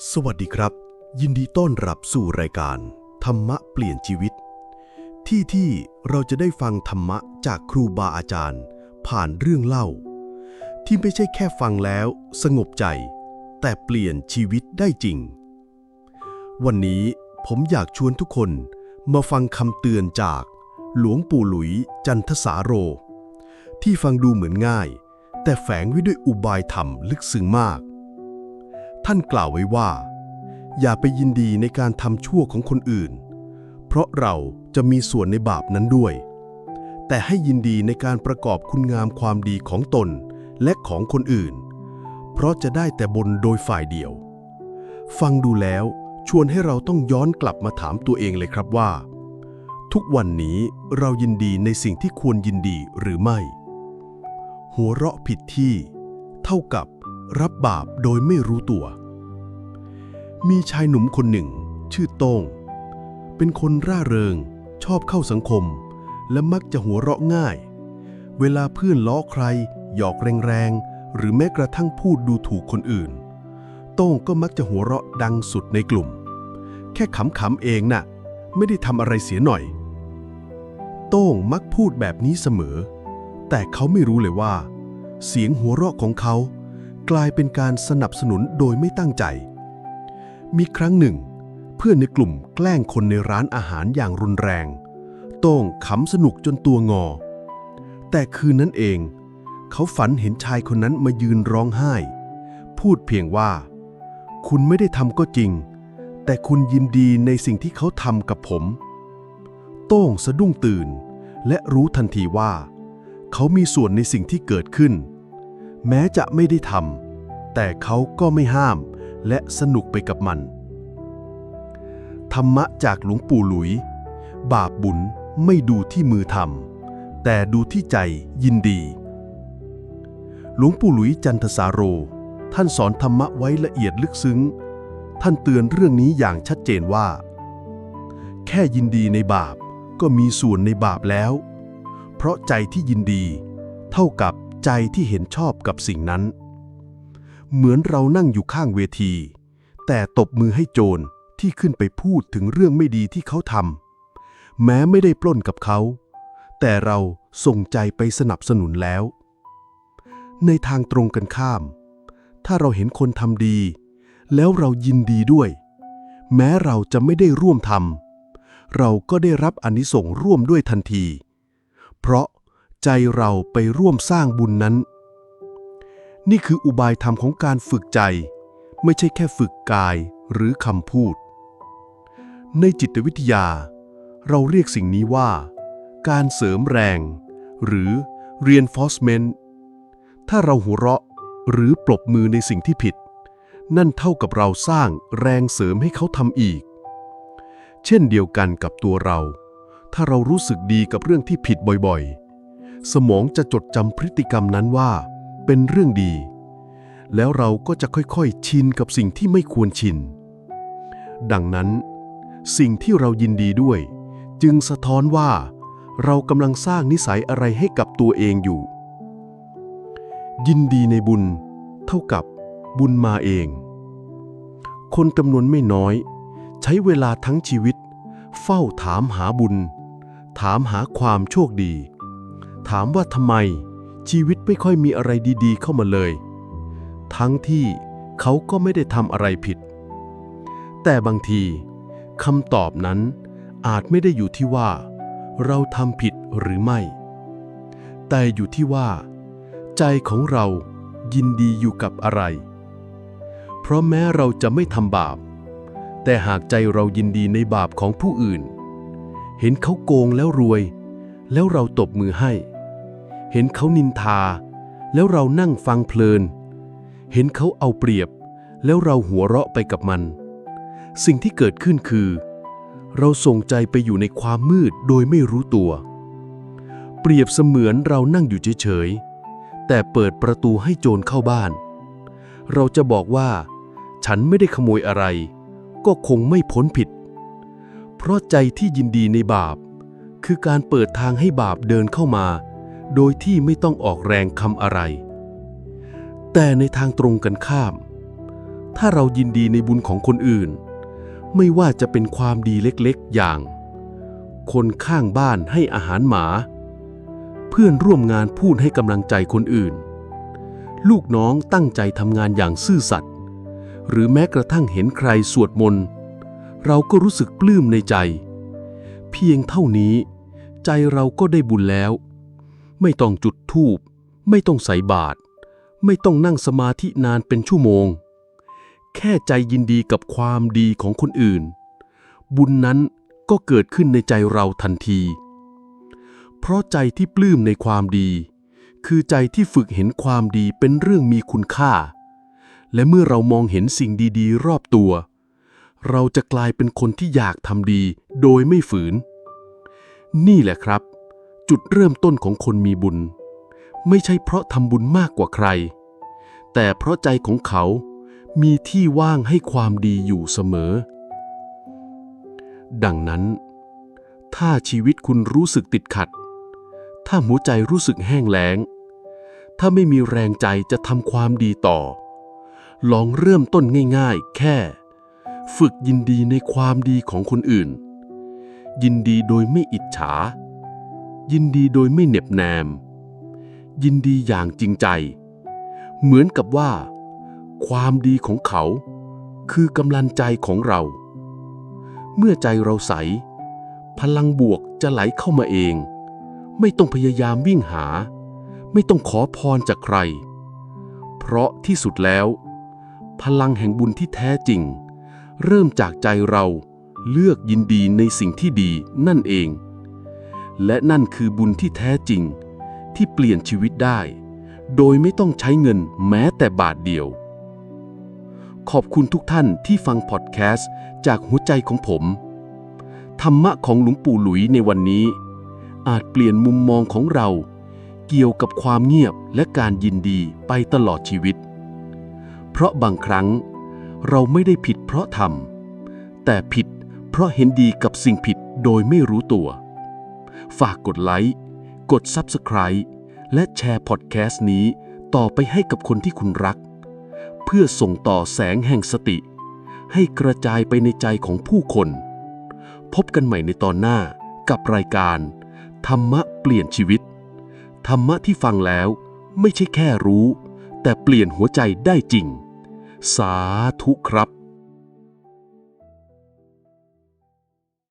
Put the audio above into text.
สวัสดีครับ ยินดีต้อนรับสู่รายการ ธรรมะเปลี่ยนชีวิต ที่ที่เราจะได้ฟังธรรมะจากครูบาอาจารย์ ผ่านเรื่องเล่า ที่ไม่ใช่แค่ฟังแล้วสงบใจ แต่เปลี่ยนชีวิตได้จริง วันนี้ผมอยากชวนทุกคนมาฟังคำเตือนจากหลวงปู่หลุยจันทสาโร ที่ฟังดูเหมือนง่าย แต่แฝงไว้ด้วยอุบายธรรมลึกซึ้งมาก ท่านกล่าวไว้ว่า อย่าไปยินดีในการทำชั่วของคนอื่น เพราะเราจะมีส่วนในบาปนั้นด้วย แต่ให้ยินดีในการประกอบคุณงามความดีของตนและของคนอื่น เพราะจะได้แต่บนโดยฝ่ายเดียว ฟังดูแล้วชวนให้เราต้องย้อนกลับมาถามตัวเองเลยครับว่า ทุกวันนี้เรายินดีในสิ่งที่ควรยินดีหรือไม่ หัวเราะผิดที่ เท่ากับ รับบาปโดยไม่รู้ตัว มีชายหนุ่มคนหนึ่ง ชื่อโต้ง เป็นคนร่าเริง ชอบเข้าสังคม และมักจะหัวเราะง่าย เวลาเพื่อนล้อใคร หยอกแรงๆ หรือแม้กระทั่งพูดดูถูกคนอื่น โต้งก็มักจะหัวเราะดังสุดในกลุ่ม แค่ขำๆเองน่ะ ไม่ได้ทำอะไรเสียหน่อย โต้งมักพูดแบบนี้เสมอ แต่เขาไม่รู้เลยว่า เสียงหัวเราะของเขา กลายเป็นการสนับสนุนโดยไม่ตั้งใจ มีครั้งหนึ่ง เพื่อนในกลุ่มแกล้งคนในร้านอาหารอย่างรุนแรง โต้งขำสนุกจนตัวงอ แต่คืนนั้นเอง เขาฝันเห็นชายคนนั้นมายืนร้องไห้ พูดเพียงว่า คุณไม่ได้ทำก็จริง แต่คุณยินดีในสิ่งที่เขาทำกับผม โต้งสะดุ้งตื่น และรู้ทันทีว่า เขามีส่วนในสิ่งที่เกิดขึ้น แม้จะไม่ได้ทำแต่เขาก็ไม่ห้ามและสนุกไปกับมัน ธรรมะจากหลวงปู่หลุย บาปบุญไม่ดูที่มือทำแต่ดูที่ใจยินดี หลวงปู่หลุยจันทสาโร ท่านสอนธรรมะไว้ละเอียดลึกซึ้ง ท่านเตือนเรื่องนี้อย่างชัดเจนว่า แค่ยินดีในบาปก็มีส่วนในบาปแล้ว เพราะใจที่ยินดี เท่ากับ ใจที่เห็นชอบกับสิ่งนั้น เหมือนเรานั่งอยู่ข้างเวที แต่ตบมือให้โจรที่ขึ้นไปพูดถึงเรื่องไม่ดีที่เขาทำแม้ไม่ได้ปล้นกับเขา แต่เราส่งใจไปสนับสนุนแล้ว ในทางตรงกันข้าม ถ้าเราเห็นคนทำดี แล้วเรายินดีด้วย แม้เราจะไม่ได้ร่วมทำเราก็ได้รับอานิสงส์ร่วมด้วยทันที เพราะ ใจเราไปร่วมสร้างบุญนั้น นี่คืออุบายธรรมของการฝึกใจ ไม่ใช่แค่ฝึกกายหรือคำพูด ในจิตวิทยา เราเรียกสิ่งนี้ว่า การเสริมแรง หรือ reinforcement ถ้าเราหัวเราะหรือปรบมือในสิ่งที่ผิด นั่นเท่ากับเราสร้างแรงเสริมให้เขาทำอีก เช่นเดียวกันกับตัวเรา ถ้าเรารู้สึกดีกับเรื่องที่ผิดบ่อยๆ สมองจะจดจำพฤติกรรมนั้นว่า เป็นเรื่องดี แล้วเราก็จะค่อยๆ ชินกับสิ่งที่ไม่ควรชิน ดังนั้น สิ่งที่เรายินดีด้วย จึงสะท้อนว่า เรากำลังสร้างนิสัยอะไรให้กับตัวเองอยู่ ยินดีในบุญ เท่ากับบุญมาเอง คนจำนวนไม่น้อย ใช้เวลาทั้งชีวิต เฝ้าถามหาบุญ ถามหาความโชคดี ถามว่าทำไม ชีวิตไม่ค่อยมีอะไรดีๆ เข้ามาเลย ทั้งที่เขาก็ไม่ได้ทำอะไรผิด แต่บางทีคำตอบนั้นอาจไม่ได้อยู่ที่ว่า เราทำผิดหรือไม่ แต่อยู่ที่ว่า ใจของเรายินดีอยู่กับอะไร เพราะแม้เราจะไม่ทำบาป แต่หากใจเรายินดีในบาปของผู้อื่น เห็นเขาโกงแล้วรวย แล้วเราตบมือให้ เห็นเขานินทา แล้วเรานั่งฟังเพลิน เห็นเขาเอาเปรียบ แล้วเราหัวเราะไปกับมัน สิ่งที่เกิดขึ้นคือ เราส่งใจไปอยู่ในความมืดโดยไม่รู้ตัว เปรียบเสมือนเรานั่งอยู่เฉยๆ แต่เปิดประตูให้โจรเข้าบ้าน เราจะบอกว่า ฉันไม่ได้ขโมยอะไร ก็คงไม่พ้นผิด เพราะใจที่ยินดีในบาป คือการเปิดทางให้บาปเดินเข้ามา โดยที่ไม่ต้องออกแรงคำอะไร แต่ในทางตรงกันข้าม ถ้าเรายินดีในบุญของคนอื่น ไม่ว่าจะเป็นความดีเล็กๆอย่าง คนข้างบ้านให้อาหารหมา เพื่อนร่วมงานพูดให้กำลังใจคนอื่น ลูกน้องตั้งใจทำงานอย่างซื่อสัตย์หรือแม้กระทั่งเห็นใครสวดมนต์เราก็รู้สึกปลื้มในใจ เพียงเท่านี้ ใจเราก็ได้บุญแล้ว ไม่ต้องจุดธูป ไม่ต้องใส่บาตรไม่ต้องนั่งสมาธินานเป็นชั่วโมง แค่ใจยินดีกับความดีของคนอื่น บุญนั้นก็เกิดขึ้นในใจเราทันที เพราะใจที่ปลื้มในความดี คือใจที่ฝึกเห็นความดีเป็นเรื่องมีคุณค่า และเมื่อเรามองเห็นสิ่งดีๆ รอบตัว เราจะกลายเป็นคนที่อยากทำดีโดยไม่ฝืน นี่แหละครับ จุดเริ่มต้นของคนมีบุญ ไม่ใช่เพราะทำบุญมากกว่าใคร แต่เพราะใจของเขามีที่ว่างให้ความดีอยู่เสมอ ดังนั้น ถ้าชีวิตคุณรู้สึกติดขัด ถ้าหัวใจรู้สึกแห้งแล้ง ถ้าไม่มีแรงใจจะทำความดีต่อ ลองเริ่มต้นง่ายๆ แค่ ฝึกยินดีในความดีของคนอื่น ยินดีโดยไม่อิจฉา ยินดีโดยไม่เหน็บแนม ยินดีอย่างจริงใจ เหมือนกับว่า ความดีของเขา คือกำลังใจของเรา เมื่อใจเราใส พลังบวกจะไหลเข้ามาเอง ไม่ต้องพยายามวิ่งหา ไม่ต้องขอพรจากใคร เพราะที่สุดแล้ว พลังแห่งบุญที่แท้จริง เริ่มจากใจเราเลือกยินดีในสิ่งที่ดีนั่นเอง และนั่นคือบุญที่แท้จริง ที่เปลี่ยนชีวิตได้ โดยไม่ต้องใช้เงินแม้แต่บาทเดียว ขอบคุณทุกท่านที่ฟังพอดแคสต์จากหัวใจของผม ธรรมะของหลวงปู่หลุยในวันนี้ อาจเปลี่ยนมุมมองของเรา เกี่ยวกับความเงียบและการยินดีไปตลอดชีวิต เพราะบางครั้งเราไม่ได้ผิดเพราะทำแต่ผิดเพราะเห็นดีกับสิ่งผิดโดยไม่รู้ตัว ฝากกดไลค์ กด Subscribe และแชร์พอดแคสต์นี้ต่อไปให้กับคนที่คุณรัก เพื่อส่งต่อแสงแห่งสติ ให้กระจายไปในใจของผู้คน พบกันใหม่ในตอนหน้ากับรายการ ธรรมะเปลี่ยนชีวิต ธรรมะที่ฟังแล้วไม่ใช่แค่รู้ แต่เปลี่ยนหัวใจได้จริง สาธุครับ